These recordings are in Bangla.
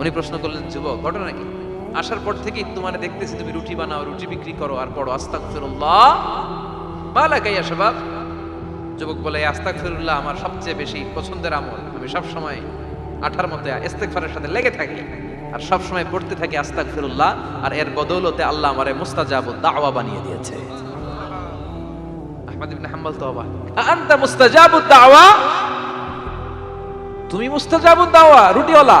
উনি প্রশ্ন করলেন, যুবক, ঘটনা কি? আসার পর থেকেই তোমার দেখতেছি তুমি রুটি বানাও, রুটি বিক্রি করো আর পড়ো আস্তাক ফিরুল্লাহ বালাকাইয়া সবাব যুবক বলে আস্তাক ফিরুল্লাহ আমার সবচেয়ে বেশি পছন্দের আমল। আমি সব সময় আঠার মতে ইস্তেগফারের সাথে লেগে থাকি আর সব সময় পড়তে থাকি আস্তাক ফিরুল্লাহ আর এর বদৌলতে আল্লাহ আমারে মুস্তাজাবুদ দাওয়া বানিয়ে দিয়েছে। আহমদ ইবনে হাম্বল তো অবাক। আনতা মুস্তাজাবুদ দাওয়া? তুমি মুস্তাজাবুদ দাওয়া, রুটিওয়ালা।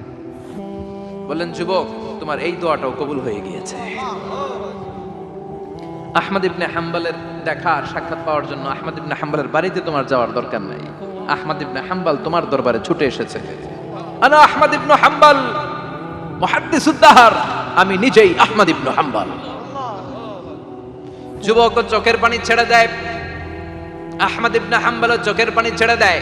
বললেন, যুবক, তোমার এই দোয়াটাও কবুল হয়ে গিয়েছে। আহমদ ইবনে হাম্বালের দেখা আর সাক্ষাৎ পাওয়ার জন্য আহমদ ইবনে হাম্বালের বাড়িতে তোমার যাওয়ার দরকার নাই। আহমদ ইবনে হাম্বাল তোমার দরবারে ছুটে এসেছে। আনা আহমদ ইবনে হাম্বাল, মুহাদ্দিসুদ্দাহার, আমি নিজেই আহমদ ইবনে হাম্বাল। যুবক চোখের পানি ছেড়ে দেয়। আহমদ ইবনে হাম্বাল চোখের পানি ছেড়ে দেয়।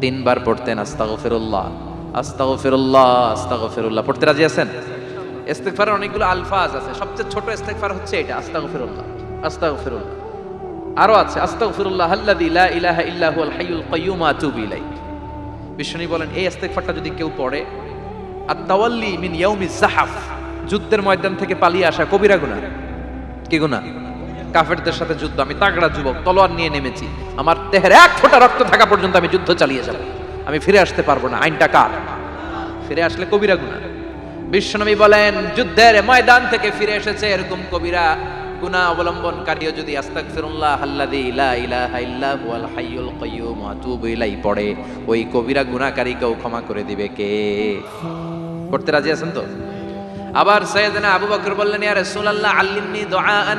তিনবার পড়তেন, আস্তাগফিরুল্লাহ আস্তাগফিরুল্লাহ আস্তাগফিরুল্লাহ। পড়তে রাজি আছেন? ইস্তেগফারের অনেকগুলো আলফাজ আছে। সবচেয়ে ছোট ইস্তেগফার হচ্ছে এটা, আস্তাগফিরুল্লাহ আস্তাগফিরুল্লাহ। আরও আছে, আস্তাগফিরুল্লাহ আল্লাযী লা ইলাহা ইল্লা হুয়াল হাইয়ুল কাইয়্যুম, আতুবু ইলাইহি। বিশ্বনী বলেন, এই ইস্তেগফারটা যদি কেউ পড়ে, আত-তাওয়াল্লি মিন ইয়াউমিজ জাহাফ যুদ্ধের ময়দান থেকে পালিয়ে আসা কবিরা গুনাহ। কি গুনাহ? কাফেরদের সাথে যুদ্ধ, আমি তাগড়া যুবক, তলোয়ার নিয়ে নেমেছি। আমার দেহের এক ফোঁটা রক্ত থাকা পর্যন্ত আমি যুদ্ধ চালিয়ে যাব। আমি ফিরে আসতে পারব না, আইনটা কার? ফিরে আসলে কবিরা গুনাহ বিশ্বনবী বলেন, যুদ্ধের ময়দান থেকে ফিরে এসেছে এরকম কবিরা। গুনাহ অবলম্বনকারীও যদি আস্তাগফিরুল্লাহ আল্লাযী লা ইলাহা ইল্লা হুয়াল হাইয়ুল কাইয়্যুম আতুবু ইলাইহি পড়ে, ওই কবিরা গুনাহকারীকেও ক্ষমা করে দিবে কে? পড়তে রাজি আছেন তো? আবার সৈয়দনা আবু বকর বললেন, ইয়া রাসূলুল্লাহ, আল্লিমনি দুআআন।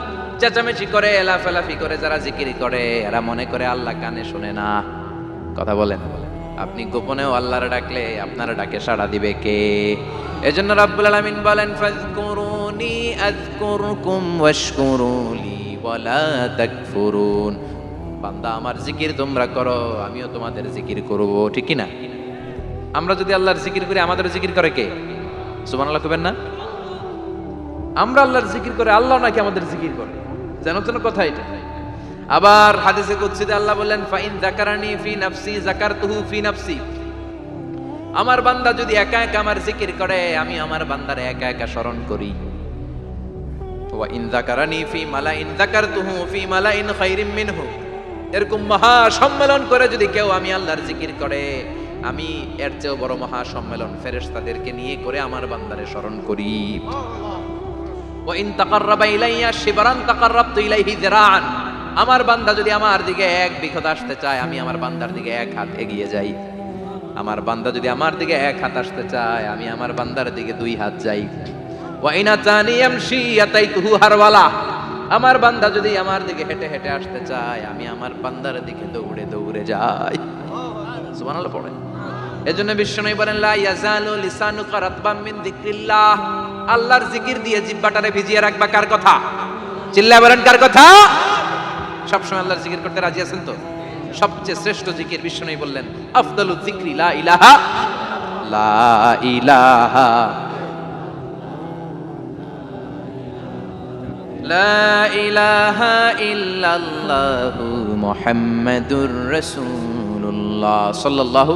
চেঁচামেচি করে, এলাফেলাফি করে, যারা জিকির করে, এরা মনে করে আল্লাহ কানে শুনে না। কথা বলেন। আপনি গোপনেও আল্লাহর ডাকলে আপনারা ডাকে সাড়া দিবে কে? এজন্য রাব্বুল আলামিন বলেন ফাজকুরুনি আযকুরকুম ওয়াশকুরুলি ওয়ালা তাকফুরুন। বান্দা, আমার জিকির তোমরা করো, আমিও তোমাদের জিকির করব। ঠিক কি না আমরা যদি আল্লাহর জিকির করি আমাদের জিকির করে কে? সুবহানাল্লাহ কবেন না? আমরা আল্লাহর জিকির করে, আল্লাহ নাকি আমাদের জিকির করে? তো কথা এটা। আবার হাদিসে আল্লাহ বললেন, ফাইন যাকারানি ফি নাফসি ফি নাফসি। আমার বান্দা যদি একা একা আমার জিকির করে, আমি আমার বান্দারে একা একা স্মরণ করি। ইন যাকারানি ফি মালাইন, যাকারতুহু ফি খাইরিম মিনহু। এরকম মহা সম্মেলন করে যদি কেউ আমি আল্লাহর জিকির করে, আমি এর চেয়েও বড় মহা সম্মেলন নিয়ে করে আমার বান্দারে স্মরণ করি। ওয়া ইন শিবরান আমার বান্দা যদি আমার দিকে এক বিঘত আসতে চায়, আমি আমার বান্দার দিকে এক হাত এগিয়ে যাই। আমার বান্দা যদি আমার দিকে এক হাত আসতে চায়, আমি আমার বান্দার দিকে দুই হাত যাই। ওয়া ইনা তানি ইয়ামশি, আতাইতুহু হারওয়ালা। আমার বান্দা যদি আমার দিকে হেঁটে হেঁটে আসতে চায়, আমি আমার বান্দার দিকে দৌড়ে দৌড়ে যাই। সুবহানাল্লাহ পড়ে এজন্য বিশ্বনবী বলেন, লা ইয়াজালু লিসানুকা রাতবাম মিন যিকরিল্লাহ। আল্লাহর জিকির দিয়ে জিহ্বাটারে ভিজিয়ে রাখবা কার কথা? চিল্লায় বলেন, কার কথা? সবসময় আল্লাহর জিকির করতে রাজি আছেন তো? সবচেয়ে শ্রেষ্ঠ জিকির বিশ্বনবী বললেন, আফদালু যিকরি, লা ইলাহা লা ইলাহা লা ইলাহা ইল্লাল্লাহু মুহাম্মাদুর রাসূলুল্লাহ। সাল্লাল্লাহু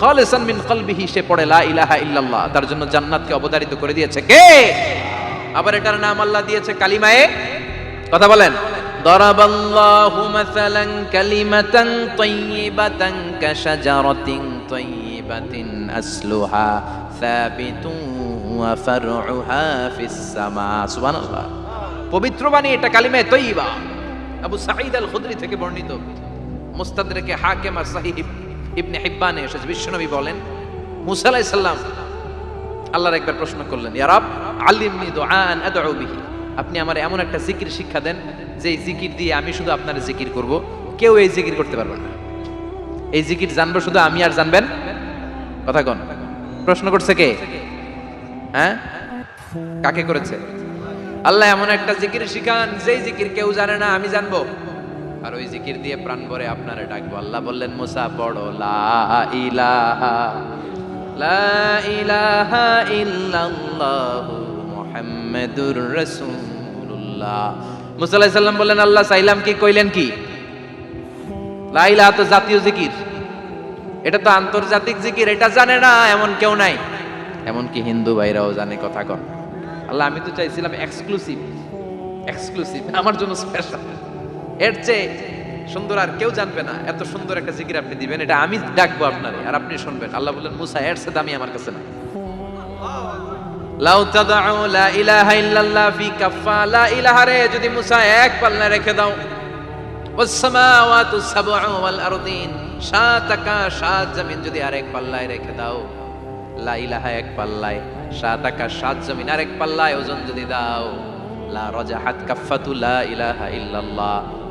খালিসান মিন কলবিহি সে পড়ে লা ইলাহা ইল্লাল্লাহ তার জন্য জান্নাতকে অবতারিত করে দিয়েছে কে আবার এটার নাম আল্লাহ দিয়েছে কালিমায়ে কথা বলেন ضرب الله مثلا كلمة طيبة كشجرة طيبة أصلها ثابت وفرعها في السماء سبحان الله পবিত্র বাণী এটা কালিমায়ে তৈবা আবু সাঈদ আল খুদরি থেকে বর্ণিত মুস্তাদরেকে হাকিম আর সাহিহ ইবনে হিব্বানে এসেছে। বিশ্বনবী বলেন, মুসা আলাইহিস আল্লাহর একবার প্রশ্ন করলেন, ইয়া রাব আল্লিমনি দুআন আদউ আপনি আমার এমন একটা জিকির শিক্ষা দেন যে এই জিকির দিয়ে আমি শুধু আপনার জিকির করব। কেউ এই জিকির করতে পারবে না। এই জিকির জানব শুধু আমি আর জানবেন? কথা কন। প্রশ্ন করছে কে? হ্যাঁ? কাকে করেছে? আল্লাহ এমন একটা জিকির শিখান, যেই জিকির কেউ জানে না, আমি জানব। আর ওই জিকির দিয়ে প্রাণ ভরে আপনারে ডাকবো। আল্লাহ বললেন, মুসা, পড়ো। বললেন, আল্লাহ কি, কইলেন কি? তো জাতীয় জিকির। এটা তো আন্তর্জাতিক জিকির, এটা জানে না, এমন কেউ নাই। এমনকি হিন্দু ভাইরাও জানে, কথা কন। আল্লাহ, আমি তো চাইছিলাম এক্সক্লুসিভ এক্সক্লুসিভ আমার জন্য স্পেশাল এর চেয়ে সুন্দর আর কেউ জানবে না। এত সুন্দর একটা জিকির আপনি দিবেন, এটা আমি ডাকবো আপনারে, আর আপনি শুনবেন। আল্লাহ বললেন, মুসা, এর চেয়ে দামি আমার কাছে না লাউ তাদাউ লা ইলাহা ইল্লাল্লাহ ফি কাফা লা ইলাহা রে, যদি মুসা এক পাল্লা রেখে দাও। ওয়াস সামাওয়াতু সাবউ ওয়াল আরদিন সাত আকাশ সাত জমিন যদি আরেক পাল্লায় রেখে দাও। লা ইলাহা এক পাল্লায় সাত আকাশ সাত জমিন আরেক পাল্লায় ওজন যদি দাও। লা রাজাহাত কাফাতু লা ইলাহা ইল্লাল্লাহ।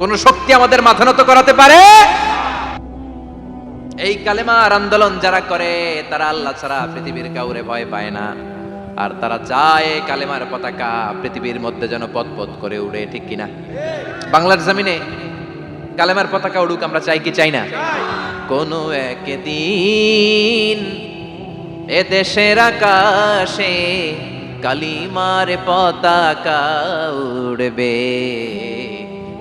কোন শক্তি আমাদের মাথা নত করাতে পারে? এই কালেমার আন্দোলন যারা করে, তারা আল্লাহ ছাড়া পৃথিবীর কাউরে ভয় পায় না। আর তারা চায় কালেমার পতাকা পৃথিবীর মধ্যে যেন পথ পথ করে উড়ে, ঠিক কিনা? বাংলার জমিনে কালেমার পতাকা উড়ুক আমরা চাই কি চাই না? কোনো একদিন এ দেশের আকাশে কালিমার পতাকা উড়বে।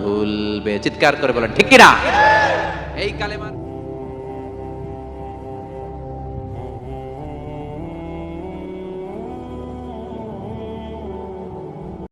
ভুলবে। চিৎকার করে বলেন ঠিক কিনা? এই কালেমার